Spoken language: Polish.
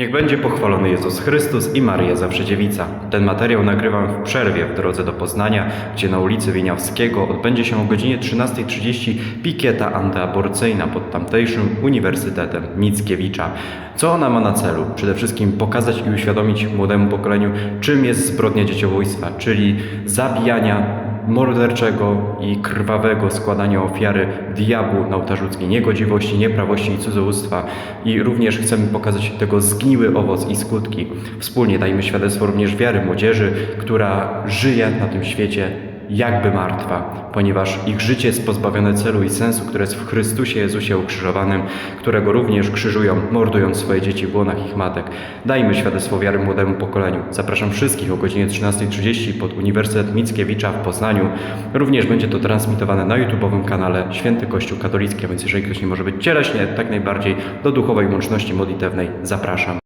Niech będzie pochwalony Jezus Chrystus i Maria Zawsze Dziewica. Ten materiał nagrywam w przerwie w drodze do Poznania, gdzie na ulicy Wieniawskiego odbędzie się o godzinie 13.30 pikieta antyaborcyjna pod tamtejszym Uniwersytetem Mickiewicza. Co ona ma na celu? Przede wszystkim pokazać i uświadomić młodemu pokoleniu, czym jest zbrodnia dzieciobójstwa, czyli zabijania morderczego i krwawego składania ofiary diabłu na ołtarzu niegodziwości, nieprawości i cudzołóstwa. I również chcemy pokazać tego zgniły owoc i skutki. Wspólnie dajmy świadectwo również wiary młodzieży, która żyje na tym świecie jakby martwa, ponieważ ich życie jest pozbawione celu i sensu, które jest w Chrystusie Jezusie ukrzyżowanym, którego również krzyżują, mordując swoje dzieci w łonach ich matek. Dajmy świadectwo wiary młodemu pokoleniu. Zapraszam wszystkich o godzinie 13.30 pod Uniwersytet Mickiewicza w Poznaniu. Również będzie to transmitowane na YouTube'owym kanale Święty Kościół Katolicki, a więc jeżeli ktoś nie może być cieleśnie, tak najbardziej do duchowej łączności modlitewnej zapraszam.